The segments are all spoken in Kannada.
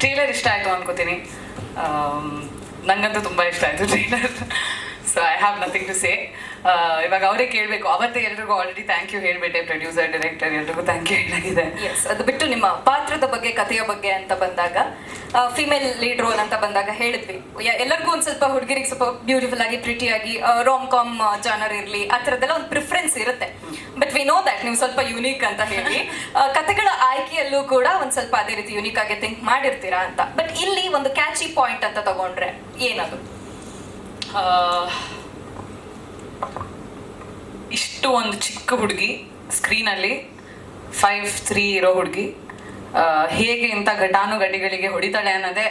ಟ್ರೇಲರ್ ಇಷ್ಟ ಆಯಿತು ಅನ್ಕೋತೀನಿ. ಆಮ್, ನಂಗಂತೂ ತುಂಬ ಇಷ್ಟ ಆಯಿತು trailer so I have nothing to say ಇವಾಗ ಅವರೇ ಕೇಳಬೇಕು. ಅವತ್ತೆ ಎಲ್ರಿಗೂ ಆಲ್ರೆಡಿ ಥ್ಯಾಂಕ್ ಯು ಹೇಳ್ಬಿಟ್ಟೆ ಪ್ರೊಡ್ಯೂಸರ್ ಡೈರೆಕ್ಟರ್ ಎಲ್ರಿಗೂ ಥ್ಯಾಂಕ್ ಯು ಹೇಳಾಗಿದೆ ಎಸ್ ಅದು ಬಿಟ್ಟು ನಿಮ್ಮ ಪಾತ್ರದ ಬಗ್ಗೆ ಕಥೆಯ ಬಗ್ಗೆ ಅಂತ ಬಂದಾಗ ಫಿಮೇಲ್ ಲೀಡ್ ರೋಲ್ ಅಂತ ಬಂದಾಗ ಹೇಳಿದ್ವಿ. ಎಲ್ಲರಿಗೂ ಒಂದು ಸ್ವಲ್ಪ ಹುಡುಗಿರಿಗೆ ಸ್ವಲ್ಪ ಬ್ಯೂಟಿಫುಲ್ ಆಗಿ ಪ್ರಿಟಿ ಆಗಿ ರೋಮ್ ಕಾಮ್ ಜಾನರ್ ಇರಲಿ ಆ ಥರದ್ದೆಲ್ಲ ಒಂದು ಪ್ರಿಫರೆನ್ಸ್ ಇರುತ್ತೆ. ನೀವು ಸ್ವಲ್ಪ ಯುನೀಕ್ ಅಂತ ಹೇಳಿ. ಕಥೆಗಳ ಆಯ್ಕೆಯಲ್ಲೂ ಕೂಡ ಒಂದ್ ಸ್ವಲ್ಪ ಅದೇ ರೀತಿ ಯುನೀಕ್ ಆಗಿ ಥಿಂಕ್ ಮಾಡಿರ್ತೀರಾ ಅಂತ. ಬಟ್ ಇಲ್ಲಿ ಒಂದು ಕ್ಯಾಚಿ ಪಾಯಿಂಟ್ ಅಂತ ತಗೊಂಡ್ರೆ ಏನದು? ಇಷ್ಟು ಒಂದು ಚಿಕ್ಕ ಹುಡುಗಿ ಸ್ಕ್ರೀನಲ್ಲಿ ಫೈವ್ ತ್ರೀ ಇರೋ ಹುಡುಗಿ ಹೇಗೆ ಇಂಥ ಘಟಾನುಘಟಿಗಳಿಗೆ ಹೊಡಿತಾಳೆ ಅನ್ನೋದೇ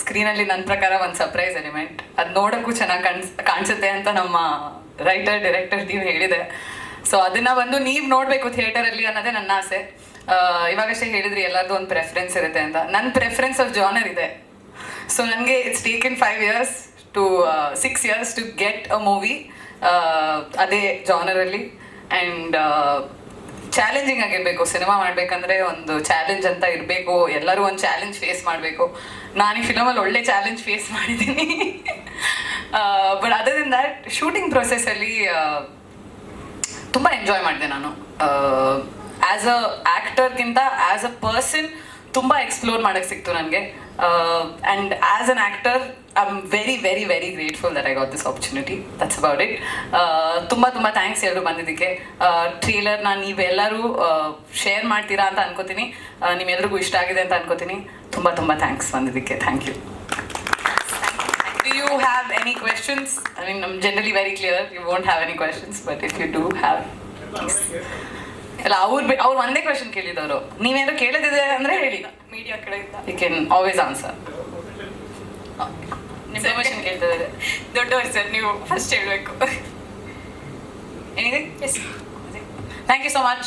ಸ್ಕ್ರೀನಲ್ಲಿ ನನ್ನ ಪ್ರಕಾರ ಒಂದು ಸರ್ಪ್ರೈಸ್ ಎಲಿಮೆಂಟ್ ಅದು ನೋಡೋಕ್ಕೂ ಚೆನ್ನಾಗಿ ಕಾಣಿಸ್, ಕಾಣಿಸುತ್ತೆ ಅಂತ ನಮ್ಮ ರೈಟರ್ ಡೈರೆಕ್ಟರ್ ಟೀಮ್ ಹೇಳಿದೆ ಸೊ ಅದನ್ನ ಬಂದು ನೀವು ನೋಡಬೇಕು ಥಿಯೇಟರಲ್ಲಿ ಅನ್ನೋದೇ ನನ್ನ ಆಸೆ. ಇವಾಗಷ್ಟೇ ಹೇಳಿದ್ರಿ ಎಲ್ಲರದ್ದು ಒಂದು ಪ್ರೆಫರೆನ್ಸ್ ಇರುತ್ತೆ ಅಂತ. ನನ್ನ ಪ್ರೆಫರೆನ್ಸ್ ಆಫ್ ಜಾನರ್ ಇದೆ. ಸೊ ನನಗೆ it's take in five years to six years to get a movie ಅದೇ ಜಾನರಲ್ಲಿ ಆ್ಯಂಡ್ ಚಾಲೆಂಜಿಂಗ್ ಆಗಿರಬೇಕು. ಸಿನಿಮಾ ಮಾಡಬೇಕಂದ್ರೆ ಒಂದು ಚಾಲೆಂಜ್ ಅಂತ ಇರಬೇಕು. ಎಲ್ಲರೂ ಒಂದು ಚಾಲೆಂಜ್ ಫೇಸ್ ಮಾಡಬೇಕು. ನಾನು ಈ ಫಿಲಮಲ್ಲಿ ಒಳ್ಳೆ ಚಾಲೆಂಜ್ ಫೇಸ್ ಮಾಡಿದ್ದೀನಿ. But other than that shooting ತುಂಬ ಎಂಜಾಯ್ ಮಾಡಿದೆ ನಾನು. ಆ್ಯಸ್ ಅ ಆ್ಯಕ್ಟರ್ಗಿಂತ ಆ್ಯಸ್ ಅ ಪರ್ಸನ್ ತುಂಬ ಎಕ್ಸ್ಪ್ಲೋರ್ ಮಾಡೋಕ್ಕೆ ಸಿಕ್ತು ನನಗೆ. And as an actor I am very very very grateful that I got this opportunity that's about it ತುಂಬ ತುಂಬ ಥ್ಯಾಂಕ್ಸ್ ಎಲ್ಲರೂ ಬಂದಿದ್ದಕ್ಕೆ. ಟ್ರೇಲರ್ನ ನೀವೆಲ್ಲರೂ ಶೇರ್ ಮಾಡ್ತೀರಾ ಅಂತ ಅನ್ಕೋತೀನಿ. ನಿಮ್ಮೆಲ್ರಿಗೂ ಇಷ್ಟ ಆಗಿದೆ ಅಂತ ಅನ್ಕೋತೀನಿ. ತುಂಬ ತುಂಬ ಥ್ಯಾಂಕ್ಸ್ ಬಂದಿದ್ದಕ್ಕೆ. Thank you you have any questions? I mean, I'm generally very clear. You won't have any questions, but if you do have, please. ಅಲ್ಲ ಅವ್ರು ಬಿ- ಅವ್ರು ಒಂದೇ ಕ್ವೆಶನ್ ಕೇಳಿದವರು ನೀವೇನಾದ್ರು ಕೇಳದಿದೆ ಅಂದ್ರೆ ಹೇಳಿ ಮೀಡಿಯಾ ಕಡೆಯಿಂದ you can always answer information ಕೇಳ್ತಿದ್ದಾರೆ ದೊಡ್ಡವರು ಸರ್ ನೀವು ಫಸ್ಟ್ ಹೇಳಬೇಕು ಏನಿದೆ yes thank you so much